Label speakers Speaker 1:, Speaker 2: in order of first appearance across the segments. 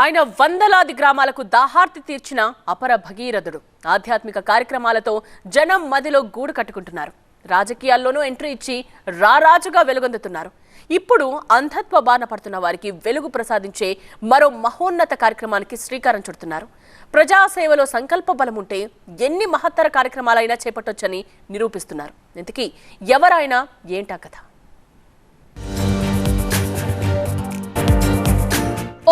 Speaker 1: ఆయన వందలాది గ్రామాలకు దాహార్తి తీర్చిన అపర భగీరథుడు. ఆధ్యాత్మిక కార్యక్రమాలతో జనం మదిలో గూడు కట్టుకుంటున్నారు. రాజకీయాల్లోనూ ఎంట్రీ ఇచ్చి రారాజుగా వెలుగొందుతున్నారు. ఇప్పుడు అంధత్వ బాన పడుతున్న వారికి వెలుగు ప్రసాదించే మరో మహోన్నత కార్యక్రమానికి శ్రీకారం చుడుతున్నారు. ప్రజాసేవలో సంకల్ప బలం ఉంటే ఎన్ని మహత్తర కార్యక్రమాలైనా చేపట్టొచ్చని నిరూపిస్తున్నారు. ఇంతకీ ఎవరైనా ఏంటా కథ?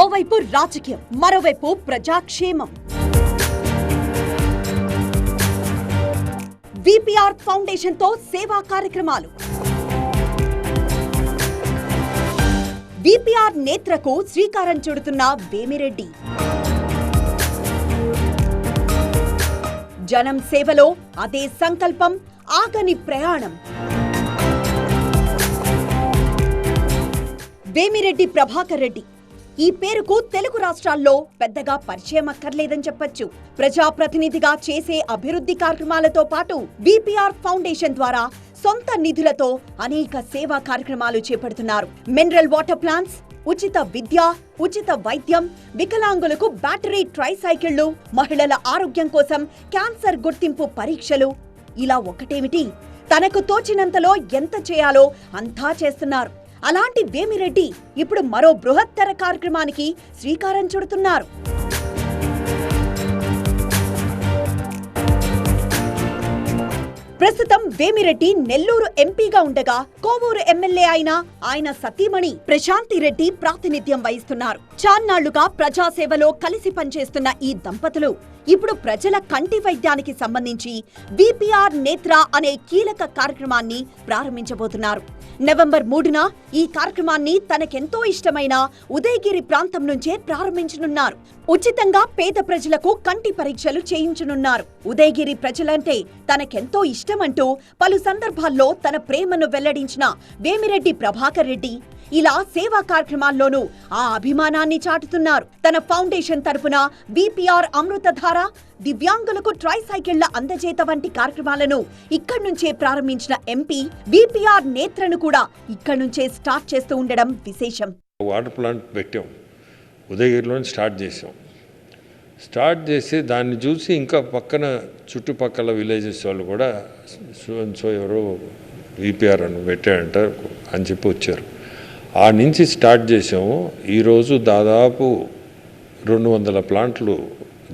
Speaker 2: ఓవైపు రాజకీయం మరోవైపు ప్రజాక్షేమం. విపిఆర్ ఫౌండేషన్తో సేవా కార్యక్రమాలు. విపిఆర్ నేత్రకు శ్రీకారం చుడుతున్న వేమిరెడ్డి. జనం సేవలో అదే సంకల్పం ఆగని ప్రయాణం. వేమిరెడ్డి ప్రభాకర్ రెడ్డి ఈ పేరుకు తెలుగు రాష్ట్రాల్లో పెద్దగా పరిచయం అక్కర్లేదని చెప్పొచ్చు. ప్రజాప్రతినిధిగా చేసే అభివృద్ధి కార్యక్రమాలతో పాటు బీపీఆర్ ఫౌండేషన్ ద్వారా సొంత నిధులతో అనేక సేవా కార్యక్రమాలు చేపడుతున్నారు. మినరల్ వాటర్ ప్లాంట్స్ ఉచిత విద్య ఉచిత వైద్యం వికలాంగులకు బ్యాటరీ ట్రైసైకిళ్ళు మహిళల ఆరోగ్యం కోసం క్యాన్సర్ గుర్తింపు పరీక్షలు. ఇలా ఒకటేమిటి? తనకు తోచినంతలో ఎంత చేయాలో అంతా చేస్తున్నారు. అలాంటి వేమిరెడ్డి ఇప్పుడు మరో బృహత్తర కార్యక్రమానికి శ్రీకారం చుడుతున్నారు. ప్రస్తుతం వేమిరెడ్డి నెల్లూరు ఎంపీగా ఉండగా కోవూరు ఎమ్మెల్యే అయిన ఆయన సతీమణి ప్రశాంతి రెడ్డి ప్రాతినిధ్యం వహిస్తున్నారు. చాన్నాళ్ళుగా ప్రజాసేవలో కలిసి పనిచేస్తున్న ఈ దంపతులు ఇప్పుడు ప్రజల కంటి వైద్యానికి సంబంధించి బీపీఆర్ నేత్ర అనే కీలక కార్యక్రమాన్ని ప్రారంభించబోతున్నారు. నవంబర్ మూడున ఈ కార్యక్రమాన్ని తనకెంతో ఇష్టమైన ఉదయగిరి ప్రాంతం నుంచే ప్రారంభించనున్నారు. ఉచితంగా పేద ప్రజలకు కంటి పరీక్షలు చేయించనున్నారు. ఉదయగిరి ప్రజలంటే తనకెంతో ఇష్టమంటూ పలు సందర్భాల్లో తన ప్రేమను వెల్లడించిన వేమిరెడ్డి ప్రభాకర్ రెడ్డి ఇలా సేవా కార్యక్రమాల్లోనూ ఆ అభిమానాన్ని చాటుతున్నారు. తన ఫౌండేషన్ తరపున బీపీఆర్ అమృతధార దివ్యాంగులకు ట్రైసైకిళ్ళ అందజేత వంటి కార్యక్రమాలను ఇక్కడి నుంచే ప్రారంభించిన ఎంపీ బీపీఆర్ నేత్రను కూడా ఇక్కడి నుంచే స్టార్ట్ చేస్తూ ఉండడం విశేషం.
Speaker 3: వాటర్ ప్లాంట్ పెట్టాం. ఉదయగిరిలో స్టార్ట్ చేసాం స్టార్ట్ చేసి దాన్ని చూసి ఇంకా పక్కన చుట్టుపక్కల విలేజెస్ వాళ్ళు కూడా సో సో ఎవరో విపిఆర్ అని పెట్టారంట అని చెప్పి వచ్చారు. ఆ నుంచి స్టార్ట్ చేసాము ఈరోజు దాదాపు రెండు వందల ప్లాంట్లు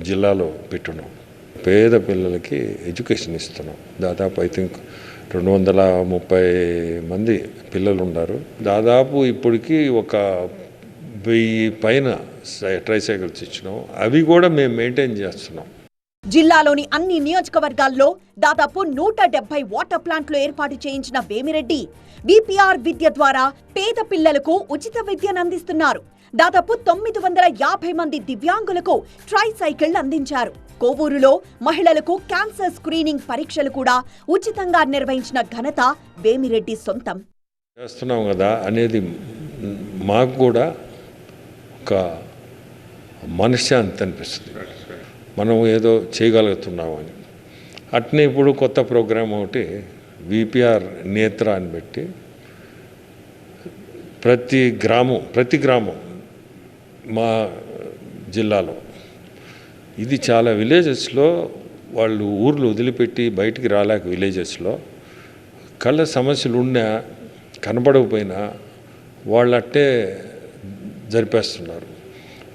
Speaker 3: జిల్లాలో పెట్టున్నాం. పేద పిల్లలకి ఎడ్యుకేషన్ ఇస్తున్నాం. దాదాపు ఐ థింక్ రెండు వందల ముప్పై మంది పిల్లలు ఉన్నారు దాదాపు ఇప్పటికి ఒక వెయ్యి పైన ట్రైసైకిల్స్ ఇచ్చినాం. అవి కూడా మేము మెయింటైన్ చేస్తున్నాం.
Speaker 2: జిల్లాలోని అన్ని నియోజకవర్గాల్లో దాదాపు నూట డెబ్బై వాటర్ ప్లాంట్లు ఏర్పాటు చేయించిన వేమిరెడ్డి విపిఆర్ విద్య ద్వారా పేద పిల్లలకు ఉచిత విద్యను అందిస్తున్నారు. దాదాపు తొమ్మిది వందల యాభై మంది దివ్యాంగులకు ట్రై సైకిల్ అందించారు. కోవూరులో మహిళలకు క్యాన్సర్ స్క్రీనింగ్ పరీక్షలు కూడా ఉచితంగా నిర్వహించిన ఘనత వేమిరెడ్డి సొంతం.
Speaker 3: చేస్తున్నాం కదా అనేది మాకు కూడా ఒక మనశ్శాంతి అనిపిస్తుంది. మనం ఏదో చేయగలుగుతున్నాము అని. అట్నే ఇప్పుడు కొత్త ప్రోగ్రాం ఒకటి విపిఆర్ నేత్ర అని పెట్టి ప్రతి గ్రామం ప్రతి గ్రామం మా జిల్లాలో. ఇది చాలా విలేజెస్లో వాళ్ళు ఊర్లు వదిలిపెట్టి బయటికి రాలేక విలేజెస్లో కళ్ళ సమస్యలు ఉన్నా కనబడకపోయినా వాళ్ళట్టే జరిపేస్తున్నారు.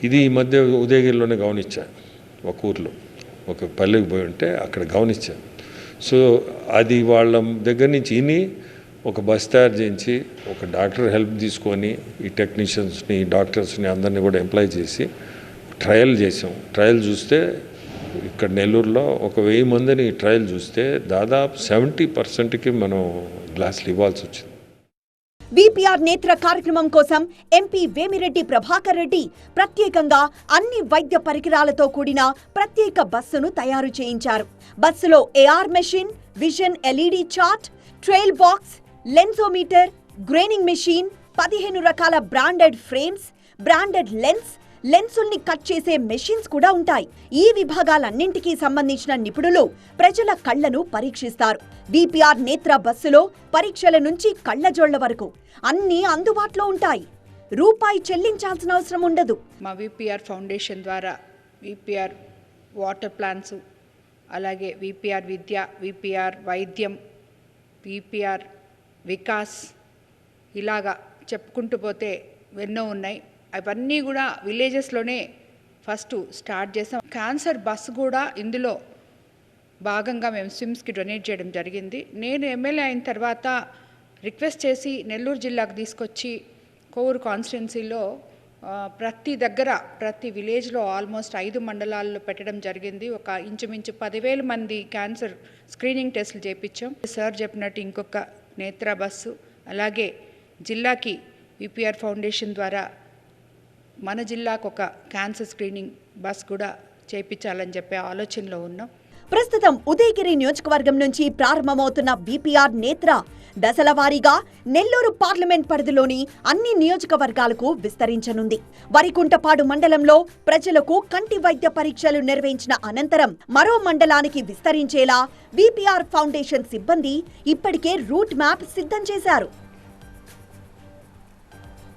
Speaker 3: ఇది ఈ మధ్య ఉదయగిరిలోనే గమనించాను ఒక ఊర్లో ఒక పల్లెకి పోయి ఉంటే అక్కడ గమనించాను. సో అది వాళ్ళ దగ్గర నుంచి విని ఒక బస్ తయారు చేయించి ఒక డాక్టర్ హెల్ప్ తీసుకొని ఈ టెక్నీషియన్స్ని డాక్టర్స్ని అందరినీ కూడా ఎంప్లాయ్ చేసి ట్రయల్ చేసాం. ట్రయల్ చూస్తే ఇక్కడ నెల్లూరులో ఒక వెయ్యి మందిని ట్రయల్ చూస్తే దాదాపు సెవెంటీ పర్సెంట్కి మనం గ్లాసులు ఇవ్వాల్సి వచ్చింది.
Speaker 2: బీపీఆర్ నేత్ర కార్యక్రమం కోసం ఎంపీ వేమిరెడ్డి ప్రభాకర్ రెడ్డి ప్రత్యేకంగా అన్ని వైద్య పరికరాలతో కూడిన ప్రత్యేక బస్సును తయారు చేయించారు. బస్సులో AR machine vision LED chart trial box lensometer graining machine పదిహేను రకాల బ్రాండెడ్ ఫ్రేమ్స్ బ్రాండెడ్ లెన్స్ లెన్సుల్ని కట్ చేసే మెషిన్స్ కూడా ఉంటాయి. ఈ విభాగాలన్నింటికీ సంబంధించిన నిపుణులు ప్రజల కళ్ళను పరీక్షిస్తారు. బీపీఆర్ నేత్ర బస్సులో పరీక్షల నుంచి కళ్ళజోళ్ళ వరకు. అన్నీ అందుబాటులో ఉంటాయి. రూపాయి చెల్లించాల్సిన అవసరం ఉండదు.
Speaker 4: మా విపిఆర్ ఫౌండేషన్ ద్వారా విపిఆర్ వాటర్ ప్లాన్స్ అలాగే విపిఆర్ విద్య విపిఆర్ వైద్యం విపిఆర్ వికాస్ ఇలాగా చెప్పుకుంటూ పోతే ఎన్నో ఉన్నాయి. అవన్నీ కూడా విలేజెస్లోనే ఫస్ట్ స్టార్ట్ చేసాం. క్యాన్సర్ బస్సు కూడా ఇందులో భాగంగా మేము స్విమ్స్కి డొనేట్ చేయడం జరిగింది. నేను ఎమ్మెల్యే అయిన తర్వాత రిక్వెస్ట్ చేసి నెల్లూరు జిల్లాకు తీసుకొచ్చి కోవూరు కాన్స్టిట్యున్సీలో ప్రతి దగ్గర ప్రతి విలేజ్లో ఆల్మోస్ట్ ఐదు మండలాల్లో పెట్టడం జరిగింది. ఒక ఇంచుమించు పదివేల మంది క్యాన్సర్ స్క్రీనింగ్ టెస్టులు చేయించాం సార్ చెప్పినట్టు ఇంకొక నేత్ర బస్సు అలాగే జిల్లాకి విపిఆర్ ఫౌండేషన్ ద్వారా మన జిల్లాకు ఒక క్యాన్సర్ స్క్రీనింగ్ బస్ కూడా చేయించాలని చెప్పే ఆలోచనలో ఉన్నాం.
Speaker 2: ప్రస్తుతం ఉదయగిరి నియోజకవర్గం నుంచి ప్రారంభమవుతున్న బీపీఆర్ నేత్ర దశల వారీగా నెల్లూరు పార్లమెంట్ పరిధిలోని అన్ని నియోజకవర్గాలకు విస్తరించనుంది. వరికుంటపాడు మండలంలో ప్రజలకు కంటి వైద్య పరీక్షలు నిర్వహించిన అనంతరం మరో మండలానికి విస్తరించేలా బీపీఆర్ ఫౌండేషన్ సిబ్బంది ఇప్పటికే రూట్ మ్యాప్ సిద్ధం చేశారు.